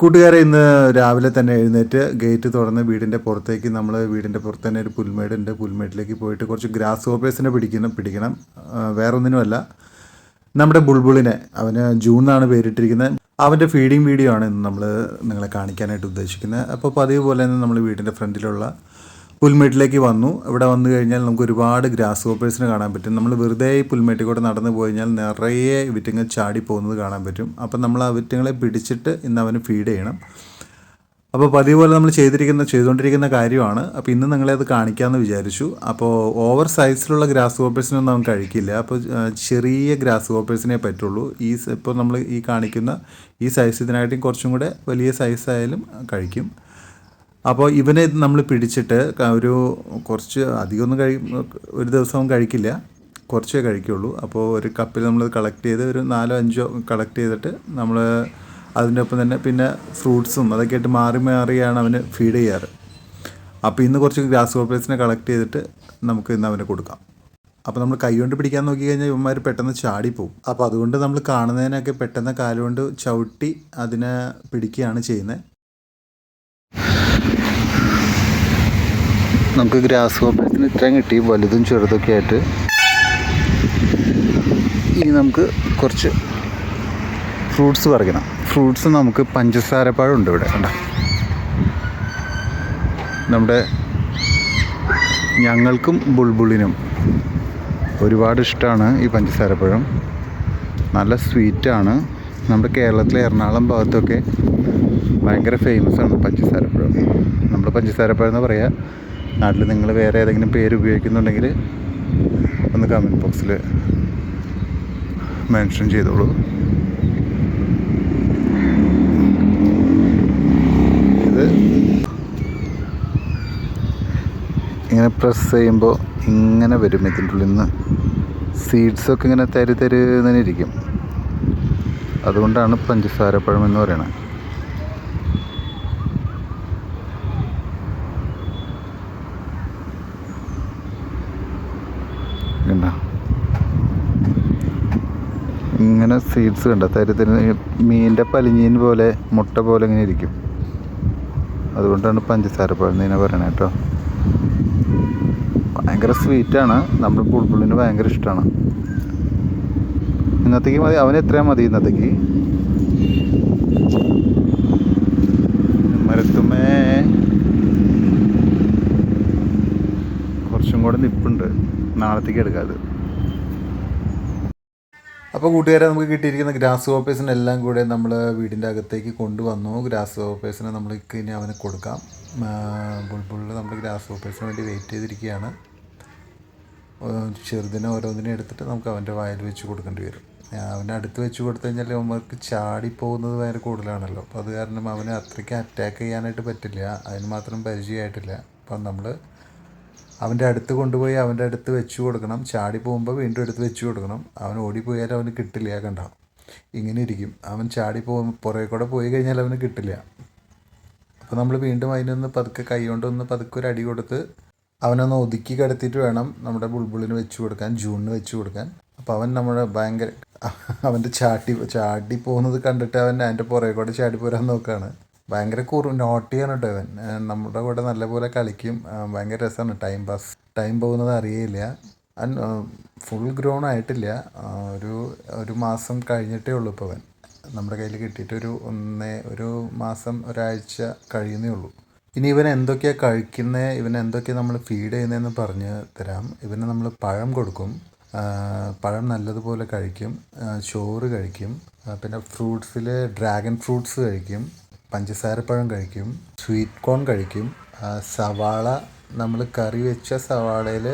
കൂട്ടുകാരെ ഇന്ന് രാവിലെ തന്നെ എഴുന്നേറ്റ് ഗേറ്റ് തുറന്ന് വീടിന്റെ പുറത്തേക്ക് നമ്മൾ വീടിന്റെ പുറത്ത് തന്നെ ഒരു പുൽമേടുണ്ട് പുൽമേട്ടിലേക്ക് പോയിട്ട് കുറച്ച് ഗ്രാസ് ഹോപ്പേഴ്സിനെ പിടിക്കണം. പിടിക്കണം വേറൊന്നിനുമല്ല. നമ്മുടെ ബുൾബുളിനെ അവന് ജൂൺ എന്നാണ് പേരിട്ടിരിക്കുന്നത്. അവന്റെ ഫീഡിങ് വീഡിയോ ആണ് ഇന്ന് നമ്മൾ നിങ്ങളെ കാണിക്കാനായിട്ട് ഉദ്ദേശിക്കുന്നത്. അപ്പോൾ പതിവ് പോലെ തന്നെ നമ്മൾ വീടിന്റെ ഫ്രണ്ടിലുള്ള പുൽമേട്ടിലേക്ക് വന്നു. ഇവിടെ വന്നു കഴിഞ്ഞാൽ നമുക്ക് ഒരുപാട് ഗ്രാസ് ഹോപ്പേഴ്സിനെ കാണാൻ പറ്റും. നമ്മൾ വെറുതെ ഈ പുൽമേട്ടിക്കൂടെ നടന്നു പോയി കഴിഞ്ഞാൽ നിറയെ വിറ്റുങ്ങൾ ചാടി പോകുന്നത് കാണാൻ പറ്റും. അപ്പം നമ്മൾ ആ വിറ്റങ്ങളെ പിടിച്ചിട്ട് ഇന്ന് അവന് ഫീഡ് ചെയ്യണം. അപ്പോൾ പതിവ് പോലെ നമ്മൾ ചെയ്തിരിക്കുന്ന ചെയ്തുകൊണ്ടിരിക്കുന്ന കാര്യമാണ്. അപ്പോൾ ഇന്ന് നിങ്ങളെ അത് കാണിക്കാമെന്ന് വിചാരിച്ചു. അപ്പോൾ ഓവർ സൈസിലുള്ള ഗ്രാസ് ഹോപ്പേഴ്സിനൊന്നും നമുക്ക് കഴിക്കില്ല. അപ്പോൾ ചെറിയ ഗ്രാസ് ഹോപ്പേഴ്സിനെ പറ്റുള്ളൂ. ഈ ഇപ്പോൾ നമ്മൾ ഈ കാണിക്കുന്ന ഈ സൈസ് ഇതിനായിട്ടും കുറച്ചും കൂടെ വലിയ സൈസായാലും കഴിക്കും. അപ്പോൾ ഇവനെ നമ്മൾ പിടിച്ചിട്ട് ഒരു കുറച്ച് അധികമൊന്നും കഴി ഒരു ദിവസം കഴിക്കില്ല. കുറച്ചേ കഴിക്കുള്ളൂ. അപ്പോൾ ഒരു കപ്പിൽ നമ്മൾ കളക്ട് ചെയ്ത് ഒരു നാലോ അഞ്ചോ കളക്ട് ചെയ്തിട്ട് നമ്മൾ അതിന്റെ ഒപ്പം തന്നെ പിന്നെ ഫ്രൂട്ട്സും അതൊക്കെ ആയിട്ട് മാറി മാറിയാണ് അവന് ഫീഡ് ചെയ്യാറ്. അപ്പോൾ ഇന്ന് കുറച്ച് ഗ്രാസ് ഹോപ്പേഴ്സിനെ കളക്ട് ചെയ്തിട്ട് നമുക്ക് ഇന്ന് അവന് കൊടുക്കാം. അപ്പോൾ നമ്മൾ കൈകൊണ്ട് പിടിക്കാൻ നോക്കി കഴിഞ്ഞാൽ ഇവന്മാർ പെട്ടെന്ന് ചാടിപ്പോവും അപ്പോൾ അതുകൊണ്ട് നമ്മൾ കാണുന്നതിനൊക്കെ പെട്ടെന്ന് കാലുകൊണ്ട് ചവിട്ടി അതിനെ പിടിക്കുകയാണ് ചെയ്യുന്നത്. നമുക്ക് ഗ്രാസ് ഹോപ്പേഴ്സിന് ഇത്രയും കിട്ടി വലുതും ചെറുതൊക്കെ ആയിട്ട്. ഇനി നമുക്ക് കുറച്ച് ഫ്രൂട്ട്സ് പറിക്കണം. ഫ്രൂട്ട്സ് നമുക്ക് പഞ്ചസാരപ്പഴം ഉണ്ട് ഇവിടെ കണ്ട? നമ്മുടെ ഞങ്ങൾക്കും ബുൾബുളിനും ഒരുപാട് ഇഷ്ടമാണ് ഈ പഞ്ചസാരപ്പഴം. നല്ല സ്വീറ്റാണ്. നമ്മുടെ കേരളത്തിലെ എറണാകുളം ഭാഗത്തൊക്കെ ഭയങ്കര ഫേമസ് ആണ് പഞ്ചസാരപ്പഴം. നമ്മൾ പഞ്ചസാരപ്പഴം എന്ന് പറയുക നാട്ടിൽ നിങ്ങൾ വേറെ ഏതെങ്കിലും പേര് ഉപയോഗിക്കുന്നുണ്ടെങ്കിൽ ഒന്ന് കമന്റ് ബോക്സിൽ മെൻഷൻ ചെയ്തോളൂ. ഇത് ഇങ്ങനെ പ്രസ് ചെയ്യുമ്പോൾ ഇങ്ങനെ വരും ഇതിന്റെ ഉള്ളിൽ നിന്ന്. സീഡ്സൊക്കെ ഇങ്ങനെ തരി തരുന്നതിനിരിക്കും അതുകൊണ്ടാണ് പഞ്ചസാരപ്പഴം എന്ന് പറയുന്നത് കണ്ടോ? ഇങ്ങനെ സീഡ്സ് കണ്ട? തരത്തിന് മീന്റെ പലിഞ്ഞീൻ പോലെ മുട്ട പോലെ ഇങ്ങനെ ഇരിക്കും. അതുകൊണ്ടാണ് പഞ്ചസാര പഴുന്നതിനെ പറയണത് കേട്ടോ. ഭയങ്കര സ്വീറ്റാണ് നമ്മൾ ബുൾബുളിന് ഭയങ്കര ഇഷ്ടമാണ്. ഇന്നത്തേക്ക് മതി. അവന് എത്രയാ മതി ഇന്നത്തേക്ക്? കുറച്ചും നിൽപ്പുണ്ട് നാളത്തേക്ക് എടുക്കാതെ അപ്പോൾ കൂട്ടുകാരെ നമുക്ക് കിട്ടിയിരിക്കുന്ന ഗ്രാസ് ഹോപ്പേഴ്സിനെ എല്ലാം കൂടെ നമ്മൾ വീടിന്റെ അകത്തേക്ക് കൊണ്ടുവന്നു. ഗ്രാസ് ഹോപ്പേഴ്സിനെ നമ്മൾ ഇനി അവന് കൊടുക്കാം. ബുൾബുള്ളിൽ നമ്മൾ ഗ്രാസ് ഹോപ്പേഴ്സിന് വേണ്ടി വെയിറ്റ് ചെയ്തിരിക്കുകയാണ്. ചെറുതിനെ ഓരോന്നിനെ എടുത്തിട്ട് നമുക്ക് അവന്റെ വായിൽ വെച്ച് കൊടുക്കേണ്ടി വരും. അവന്റെ അടുത്ത് വെച്ച് കൊടുത്തു കഴിഞ്ഞാൽ അവന്മാർക്ക് ചാടി പോകുന്നത് ഭയങ്കര കൂടുതലാണല്ലോ. അപ്പോൾ അത് കാരണം അവനെ അത്രയ്ക്ക് അറ്റാക്ക് ചെയ്യാനായിട്ട് പറ്റില്ല. അതിന് മാത്രം പരിചയമായിട്ടില്ല. അപ്പം നമ്മൾ അവന്റെ അടുത്ത് കൊണ്ടുപോയി അവന്റെ അടുത്ത് വെച്ച് കൊടുക്കണം. ചാടി പോകുമ്പോൾ വീണ്ടും എടുത്ത് വെച്ച് കൊടുക്കണം. അവൻ ഓടിപ്പോയാൽ അവന് കിട്ടില്ല കണ്ട? ഇങ്ങനെ ഇരിക്കും. അവൻ ചാടി പോകും പുറകെ കൂടെ പോയി കഴിഞ്ഞാൽ അവന് കിട്ടില്ല. അപ്പോൾ നമ്മൾ വീണ്ടും അതിനൊന്ന് പതുക്കെ കൈ കൊണ്ടൊന്ന് പതുക്കെ ഒരു അടി കൊടുത്ത് അവനൊന്ന് ഒതുക്കി കിടത്തിയിട്ട് വേണം നമ്മുടെ ബുൾബുളിന് വെച്ച് കൊടുക്കാൻ ജൂണിന് വെച്ച് കൊടുക്കാൻ. അപ്പോൾ അവൻ നമ്മുടെ ഭയങ്കര അവന്റെ ചാട്ടി ചാടി പോകുന്നത് കണ്ടിട്ട് അവൻ അതിന്റെ പുറകെ കൂടെ ചാടി പോരാൻ നോക്കുകയാണ് ഭയങ്കര കുറു നോട്ടിയാണ് കേട്ടോ ഇവൻ. നമ്മുടെ കൂടെ നല്ലപോലെ കളിക്കും. ഭയങ്കര രസമാണ് ടൈം പാസ് ടൈം പോകുന്നത് അറിയില്ല ഫുൾ ഗ്രോൺ ആയിട്ടില്ല. ഒരു ഒരു മാസം കഴിഞ്ഞിട്ടേ ഉള്ളൂ ഇപ്പോൾ അവൻ. നമ്മുടെ കയ്യിൽ കിട്ടിയിട്ട് ഒരു ഒന്നേ ഒരു മാസം ഒരാഴ്ച കഴിയുന്നേ ഉള്ളൂ. ഇനി ഇവൻ എന്തൊക്കെയാണ് കഴിക്കുന്നത് ഇവൻ എന്തൊക്കെയാണ് നമ്മൾ ഫീഡ് ചെയ്യുന്നതെന്ന് പറഞ്ഞ് തരാം. ഇവന് നമ്മൾ പഴം കൊടുക്കും. പഴം നല്ലതുപോലെ കഴിക്കും. ചോറ് കഴിക്കും. പിന്നെ ഫ്രൂട്ട്സിൽ ഡ്രാഗൺ ഫ്രൂട്ട്സ് കഴിക്കും. പഞ്ചസാരപ്പഴം കഴിക്കും സ്വീറ്റ് കോൺ കഴിക്കും. സവാള നമ്മൾ കറി വെച്ച സവാളയിൽ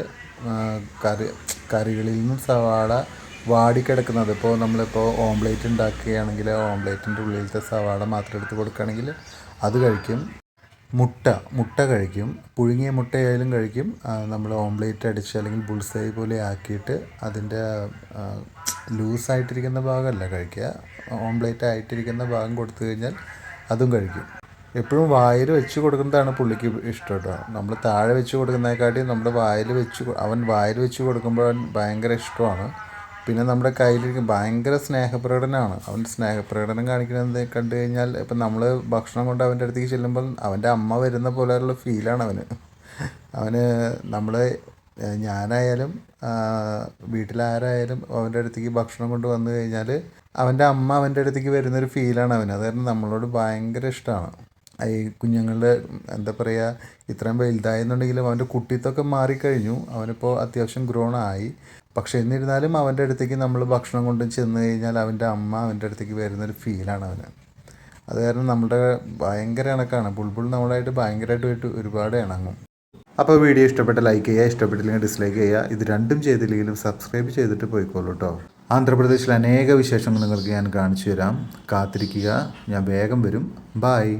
കറി കറികളിൽ നിന്നും സവാള വാടിക്കിടക്കുന്നത്. ഇപ്പോൾ നമ്മളിപ്പോൾ ഓംലേറ്റ് ഉണ്ടാക്കുകയാണെങ്കിൽ ഓംലേറ്റിന്റെ ഉള്ളിലത്തെ സവാള മാത്രം എടുത്ത് കൊടുക്കുകയാണെങ്കിൽ അത് കഴിക്കും. മുട്ട മുട്ട കഴിക്കും. പുഴുങ്ങിയ മുട്ടയായാലും കഴിക്കും. നമ്മൾ ഓംലേറ്റ് അടിച്ച് അല്ലെങ്കിൽ ബുൾസൈ പോലെ ആക്കിയിട്ട് അതിന്റെ ലൂസായിട്ടിരിക്കുന്ന ഭാഗമല്ല കഴിക്കുക. ഓംലേറ്റ് ആയിട്ടിരിക്കുന്ന ഭാഗം കൊടുത്തു കഴിഞ്ഞാൽ അതും കഴിക്കും. എപ്പോഴും വായിൽ വെച്ച് കൊടുക്കുന്നതാണ് പുള്ളിക്ക് ഇഷ്ടം കേട്ടോ. നമ്മൾ താഴെ വെച്ച് കൊടുക്കുന്നതിനെക്കാട്ടിയും നമ്മുടെ വായിൽ വെച്ച് അവൻ വായിൽ വെച്ച് കൊടുക്കുമ്പോൾ അവൻ ഭയങ്കര ഇഷ്ടമാണ്. പിന്നെ നമ്മുടെ കയ്യിലിരിക്കും ഭയങ്കര സ്നേഹപ്രകടനമാണ്. അവൻ സ്നേഹപ്രകടനം കാണിക്കുന്നത് കണ്ടു കഴിഞ്ഞാൽ ഇപ്പം നമ്മൾ ഭക്ഷണം കൊണ്ട് അവന്റെ അടുത്തേക്ക് ചെല്ലുമ്പോൾ അവന്റെ അമ്മ വരുന്ന പോലെയുള്ള ഫീലാണ് അവന്. അവന് നമ്മൾ ഞാനായാലും വീട്ടിലാരായാലും അവന്റെ അടുത്തേക്ക് ഭക്ഷണം കൊണ്ട് വന്നു കഴിഞ്ഞാൽ അവന്റെ അമ്മ അവന്റെ അടുത്തേക്ക് വരുന്നൊരു ഫീലാണ് അവന്. അത് കാരണം നമ്മളോട് ഭയങ്കര ഇഷ്ടമാണ് ഈ കുഞ്ഞുങ്ങളുടെ എന്താ പറയുക ഇത്രയും വലുതായെന്നുണ്ടെങ്കിലും അവന്റെ കുട്ടിത്തൊക്കെ മാറിക്കഴിഞ്ഞു. അവനിപ്പോൾ അത്യാവശ്യം ഗ്രോൺ ആയി. പക്ഷെ എന്നിരുന്നാലും അവന്റെ അടുത്തേക്ക് നമ്മൾ ഭക്ഷണം കൊണ്ട് ചെന്ന് കഴിഞ്ഞാൽ അവന്റെ അമ്മ അവന്റെ അടുത്തേക്ക് വരുന്നൊരു ഫീലാണ് അവന്. അത് കാരണം നമ്മുടെ ഭയങ്കര ഇണക്കാണ് ബുൾബുൾ നമ്മളായിട്ട് ഭയങ്കരമായിട്ട് ഒരുപാട് ഇണങ്ങും. അപ്പോൾ വീഡിയോ ഇഷ്ടപ്പെട്ട ലൈക്ക് ചെയ്യുക ഇഷ്ടപ്പെട്ടില്ലെങ്കിൽ ഡിസ്ലൈക്ക് ചെയ്യുക. ഇത് രണ്ടും ചെയ്തില്ലെങ്കിലും സബ്സ്ക്രൈബ് ചെയ്തിട്ട് പോയിക്കോളൂ കേട്ടോ ആന്ധ്രാപ്രദേശിൽ അനേക വിശേഷങ്ങൾ നിങ്ങൾക്ക് ഞാൻ കാണിച്ചു തരാം. കാത്തിരിക്കുക. ഞാൻ വേഗം വരും. ബായ്